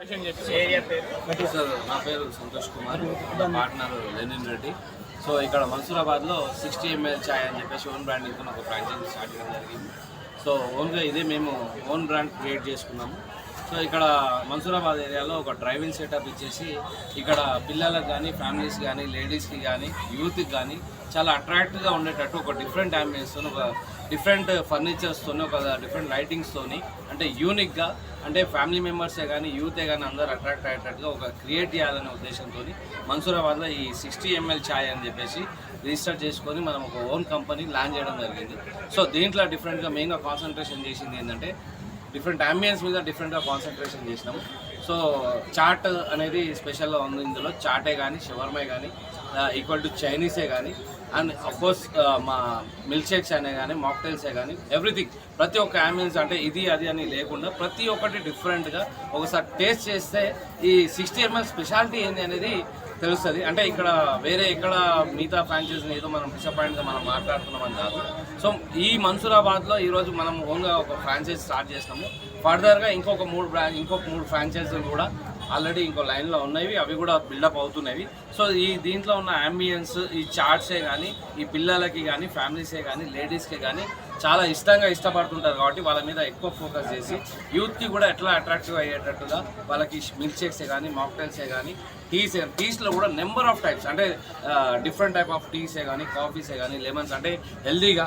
Sir నా పేరు సంతోష్ కుమార్. నా పార్ట్నర్ లెనిన్ రెడ్డి. సో ఇక్కడ మన్సూరాబాద్లో సిక్స్టీ ఎంఎల్ ఛాయ్ అని చెప్పేసి ఓన్ బ్రాండింగ్తో ఒక ఫ్రాంచైజీ స్టార్ట్ చేయడం జరిగింది. సో ఓన్గా ఇదే మేము ఓన్ బ్రాండ్ క్రియేట్ చేసుకున్నాము. సో ఇక్కడ మన్సూరాబాద్ ఏరియాలో ఒక డ్రైవింగ్ సెటప్ ఇచ్చేసి ఇక్కడ పిల్లలకు కానీ ఫ్యామిలీస్ కానీ లేడీస్కి కానీ యూత్కి కానీ చాలా అట్రాక్టివ్గా ఉండేటట్టు ఒక డిఫరెంట్ అంబియన్స్తో ఒక డిఫరెంట్ ఫర్నిచర్స్తోనే ఒక డిఫరెంట్ లైటింగ్స్తోని అంటే యూనిక్గా అంటే ఫ్యామిలీ మెంబర్సే కానీ యూతే కానీ అందరూ అట్రాక్ట్ అయ్యేటట్టుగా ఒక క్రియేట్ చేయాలనే ఉద్దేశంతో మన్సూరాబాద్లో ఈ సిక్స్టీ ఎంఎల్ ఛాయ్ అని చెప్పేసి రిజిస్టర్ చేసుకొని మనం ఒక ఓన్ కంపెనీ లాంచ్ చేయడం జరిగింది. సో దీంట్లో డిఫరెంట్గా మెయిన్గా కాన్సన్ట్రేషన్ చేసింది ఏంటంటే డిఫరెంట్ అంబియన్స్ మీద డిఫరెంట్గా కాన్సన్ట్రేషన్ చేసినాము. సో చాట్ అనేది స్పెషల్గా ఉంది ఇందులో. చాటే కానీ షవర్మే కానీ ఈక్వల్ టు చైనీసే కానీ అండ్ అఫ్కోర్స్ మా మిల్క్ షేక్స్ అనే కానీ మాక్టైల్సే కానీ ఎవ్రీథింగ్ ప్రతి ఒక్క అంబులెన్స్ అంటే ఇది అది అని లేకుండా ప్రతి ఒక్కటి డిఫరెంట్గా ఒకసారి టేస్ట్ చేస్తే ఈ సిక్స్టీ ఎంఎల్ స్పెషాలిటీ ఏంది అనేది తెలుస్తుంది. అంటే ఇక్కడ వేరే ఇక్కడ మిగతా ఫ్రాంచైజీని ఏదో మనం డిసప్పాయింట్గా మనం మాట్లాడుతున్నామని కాదు. సో ఈ మన్సూరాబాద్లో ఈరోజు మనం ఓన్గా ఒక ఫ్రాంచైజ్ స్టార్ట్ చేసినాము. ఫర్దర్గా ఇంకొక మూడు బ్రాంచ్ ఇంకొక మూడు ఫ్రాంచైజీలు కూడా ఆల్రెడీ ఇంకో లైన్లో ఉన్నవి అవి కూడా బిల్డప్ అవుతున్నవి. సో ఈ దీంట్లో ఉన్న అంబియన్స్ ఈ చాట్సే కానీ ఈ పిల్లలకి కానీ ఫ్యామిలీసే కానీ లేడీస్కే కానీ చాలా ఇష్టంగా ఇష్టపడుతుంటారు కాబట్టి వాళ్ళ మీద ఎక్కువ ఫోకస్ చేసి యూత్కి కూడా ఎట్లా అట్రాక్టివ్ అయ్యేటట్టుగా వాళ్ళకి మిల్క్ షేక్సే కానీ మాక్టైల్సే కానీ టీస్ టీస్లో కూడా నెంబర్ ఆఫ్ టైప్స్ అంటే డిఫరెంట్ టైప్ ఆఫ్ టీసే కానీ కాఫీసే కానీ లెమన్స్ అంటే హెల్దీగా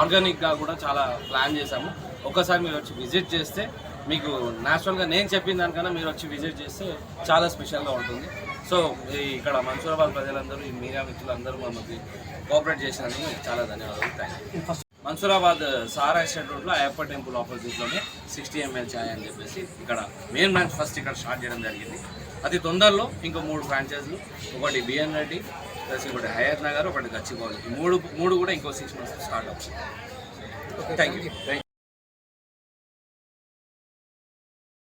ఆర్గానిక్గా కూడా చాలా ప్లాన్ చేశాము. ఒకసారి మీరు వచ్చి విజిట్ చేస్తే మీకు న్యాచురల్గా నేను చెప్పిన దానికన్నా మీరు వచ్చి విజిట్ చేస్తే చాలా స్పెషల్గా ఉంటుంది. సో ఇక్కడ మన్సూరాబాద్ ప్రజలందరూ ఈ మీడియా మిత్రులందరూ మనకి కోఆపరేట్ చేసినందుకు చాలా ధన్యవాదాలు. Thank you Mansoorabad Sahara estate రోడ్లో అయ్యప్ప టెంపుల్ ఆపోజిట్లోనే సిక్స్టీ ఎంఎల్ ఛాయ్ అని చెప్పేసి ఇక్కడ మెయిన్ బ్రాంచ్ ఫస్ట్ ఇక్కడ స్టార్ట్ చేయడం జరిగింది. అతి తొందరలో ఇంకో మూడు ఫ్రాంచైజీలు ఒకటి బిఎన్ రెడ్డి ప్లస్ ఇంకోటి హయత్ నగర్ ఒకటి గచ్చిబౌలి. మూడు మూడు కూడా ఇంకో సిక్స్ మంత్స్ స్టార్ట్ అవుతుంది థ్యాంక్ యూ థ్యాంక్ యూ